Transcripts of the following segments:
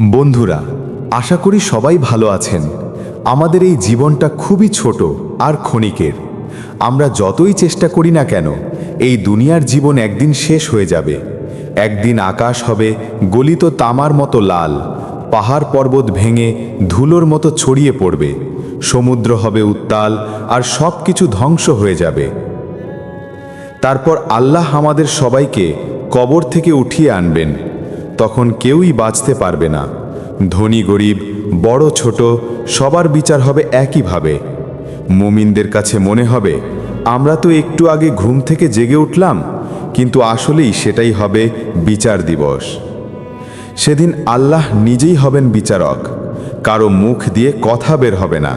বন্ধুরা, আশা করি সবাই ভালো আছেন। আমাদের এই জীবনটা খুবই ছোট আর ক্ষণিকের। আমরা যতই চেষ্টা করি না কেন, এই দুনিয়ার জীবন একদিন শেষ হয়ে যাবে। একদিন আকাশ হবে গলিত তামার মতো লাল, পাহাড় পর্বত ভেঙে ধুলোর মতো ছড়িয়ে পড়বে, সমুদ্র হবে উত্তাল আর সব কিছু ধ্বংস হয়ে যাবে। তারপর আল্লাহ আমাদের সবাইকে কবর থেকে উঠিয়ে আনবেন। তখন কেউই বাঁচতে পারবে না। ধনী গরিব, বড় ছোট, সবার বিচার হবে একইভাবে। মুমিনদের কাছে মনে হবে, আমরা তো একটু আগে ঘুম থেকে জেগে উঠলাম, কিন্তু আসলেই সেটাই হবে বিচার দিবস। সেদিন আল্লাহ নিজেই হবেন বিচারক। কারও মুখ দিয়ে কথা বের হবে না।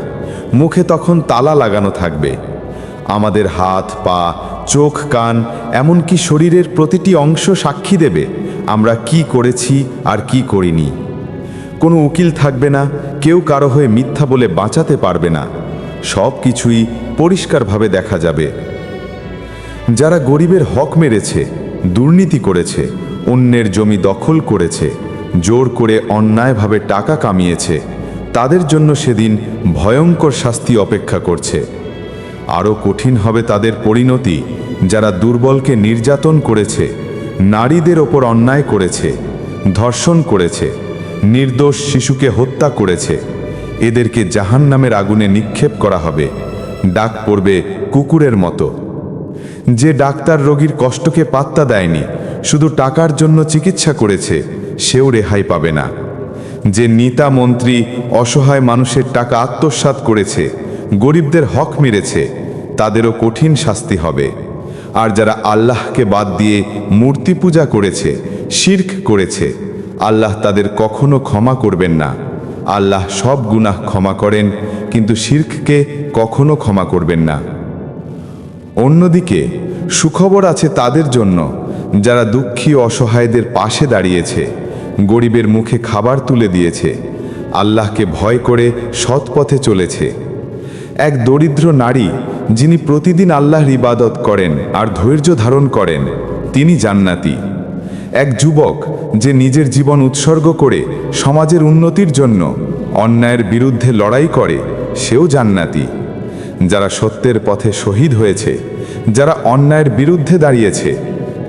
মুখে তখন তালা লাগানো থাকবে। আমাদের হাত, পা, চোখ, কান, এমনকি শরীরের প্রতিটি অংশ সাক্ষী দেবে। আমরা কি করেছি আর কি করিনি। কোনো উকিল থাকবে না, কেউ কারও হয়ে মিথ্যা বলে বাঁচাতে পারবে না। সব কিছুই পরিষ্কারভাবে দেখা যাবে। যারা গরিবের হক মেরেছে, দুর্নীতি করেছে, অন্যের জমি দখল করেছে, জোর করে অন্যায়ভাবে টাকা কামিয়েছে, তাদের জন্য সেদিন ভয়ঙ্কর শাস্তি অপেক্ষা করছে। আরও কঠিন হবে তাদের পরিণতি, যারা দুর্বলকে নির্যাতন করেছে নারীদের ওপর অন্যায় করেছে, ধর্ষণ করেছে, নির্দোষ শিশুকে হত্যা করেছে। এদেরকে জাহান নামের আগুনে নিক্ষেপ করা হবে। ডাক পড়বে কুকুরের মতো। যে ডাক্তার রোগীর কষ্টকে পাত্তা দেয়নি, শুধু টাকার জন্য চিকিৎসা করেছে, সেও রেহাই পাবে না। যে নেতা মন্ত্রী অসহায় মানুষের টাকা আত্মসাৎ করেছে, গরিবদের হক মেরেছে, তাদেরও কঠিন শাস্তি হবে। আর যারা আল্লাহকে বাদ দিয়ে মূর্তি পূজা করেছে, শির্ক করেছে, আল্লাহ তাদের কখনো ক্ষমা করবেন না। আল্লাহ সব গুনাহ ক্ষমা করেন, কিন্তু শির্ককে কখনো ক্ষমা করবেন না। অন্যদিকে, সুখবর আছে তাদের জন্য, যারা দুঃখী অসহায়দের পাশে দাঁড়িয়েছে, গরিবের মুখে খাবার তুলে দিয়েছে, আল্লাহকে ভয় করে সৎপথে চলেছে। এক দরিদ্র নারী যিনি প্রতিদিন আল্লাহর ইবাদত করেন আর ধৈর্য ধারণ করেন, তিনি জান্নাতি। এক যুবক যে নিজের জীবন উৎসর্গ করে সমাজের উন্নতির জন্য অন্যায়ের বিরুদ্ধে লড়াই করে, সেও জান্নাতি। যারা সত্যের পথে শহীদ হয়েছে, যারা অন্যায়ের বিরুদ্ধে দাঁড়িয়েছে,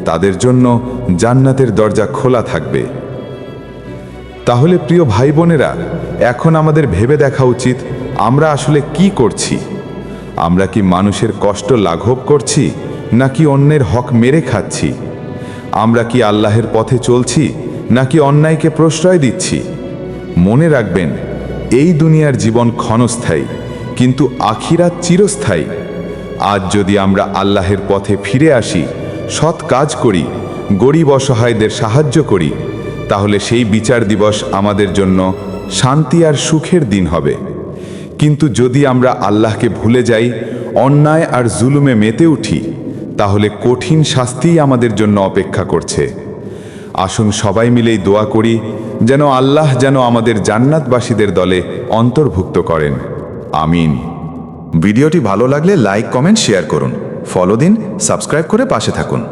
তাদের জন্য জান্নাতের দরজা খোলা থাকবে। তাহলে প্রিয় ভাই বোনেরা এখন আমাদের ভেবে দেখা উচিত, আমরা আসলে কি করছি? আমরা কি মানুষের কষ্ট লাঘব করছি, নাকি অন্যের হক মেরে খাচ্ছি? আমরা কি আল্লাহের পথে চলছি, নাকি অন্যায়কে প্রশ্রয় দিচ্ছি? মনে রাখবেন, এই দুনিয়ার জীবন ক্ষণস্থায়ী, কিন্তু আখিরাত চিরস্থায়ী। আজ যদি আমরা আল্লাহের পথে ফিরে আসি, সৎ কাজ করি, গরিব অসহায়দের সাহায্য করি, তাহলে সেই বিচার দিবস আমাদের জন্য শান্তি আর সুখের দিন হবে। কিন্তু যদি আমরা আল্লাহকে ভুলে যাই, অন্যায় আর জুলুমে মেতে উঠি, তাহলে কঠিন শাস্তিই আমাদের জন্য অপেক্ষা করছে। আসুন সবাই মিলেই দোয়া করি, যেন আল্লাহ যেন আমাদের জান্নাতবাসীদের দলে অন্তর্ভুক্ত করেন। আমিন। ভিডিওটি ভালো লাগলে লাইক, কমেন্ট, শেয়ার করুন। ফলো দিন, সাবস্ক্রাইব করে পাশে থাকুন।